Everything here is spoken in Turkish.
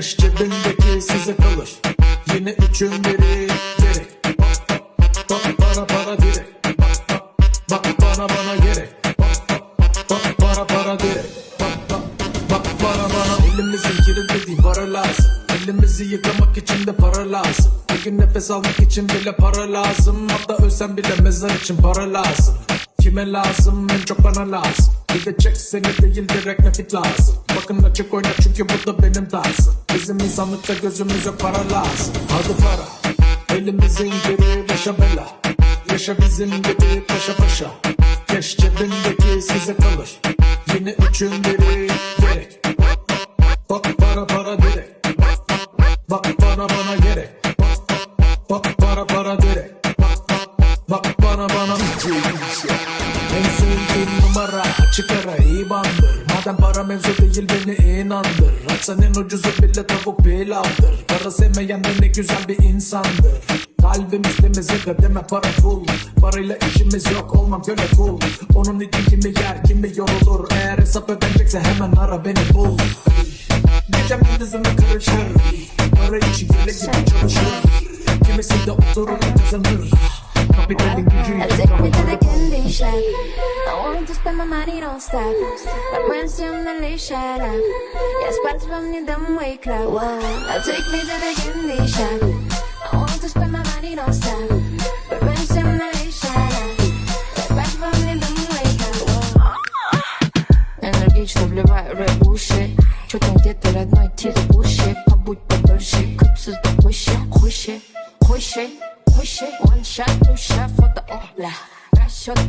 Keş cebindeki size kalır. Yine üçün biri gerek. Bak para para direkt Bak bana bana gerek. Bak para para direkt Bak bak bak bana. Bana Elimizin dediği para lazım. Elimizi yıkamak için de para lazım. Bir gün nefes almak için bile para lazım. Hatta ölsem bile mezar için para lazım. Kime lazım? En çok bana lazım Bir de çek seni değil direkt nakit lazım Bakın açık oyna çünkü bu da benim tarzım Bizim insanlıkta gözümüz yok para lazım Hadi para Elimizin geri başa bela. Yaşa bizim gibi paşa paşa. Keş cebindeki size kalır. Yine üçün biri gerek. Bak para para direkt. Bak bana bana gerek. Bak para sevdiğim numara açık ara iyi bandır. Madem para mevzu değil beni inandır. Açsan en ucuzu bile tavuk pilavdır. Para sevmeyen de ne güzel bir insandır. Kalbimiz temiz ya deme para full. Parayla işimiz yok olmam köle cool Onun için kimi yer kimi yorulur. Eğer hesap ödenecekse hemen ara beni bul. Gecem gündüzümü karışır. Para için köle gibi çalışır. Kimisi de oturur kazanır Kapitalin gücüyle Take me to the candy shop. I want to spend my money don't stop. My friends from the late shut up. Yeah, spots from the dumb way club. Wow. Now take me to the candy shop. I want to spend my money don't stop. My friends from the late shut up. Yeah, spots from the dumb way club. Wow. Энергично вливаю рэп в уши Чё там где-то родной тире уши Побудь подольше, капсус повыше Хуще, wish it. One shot, two shot for the hola. That shot.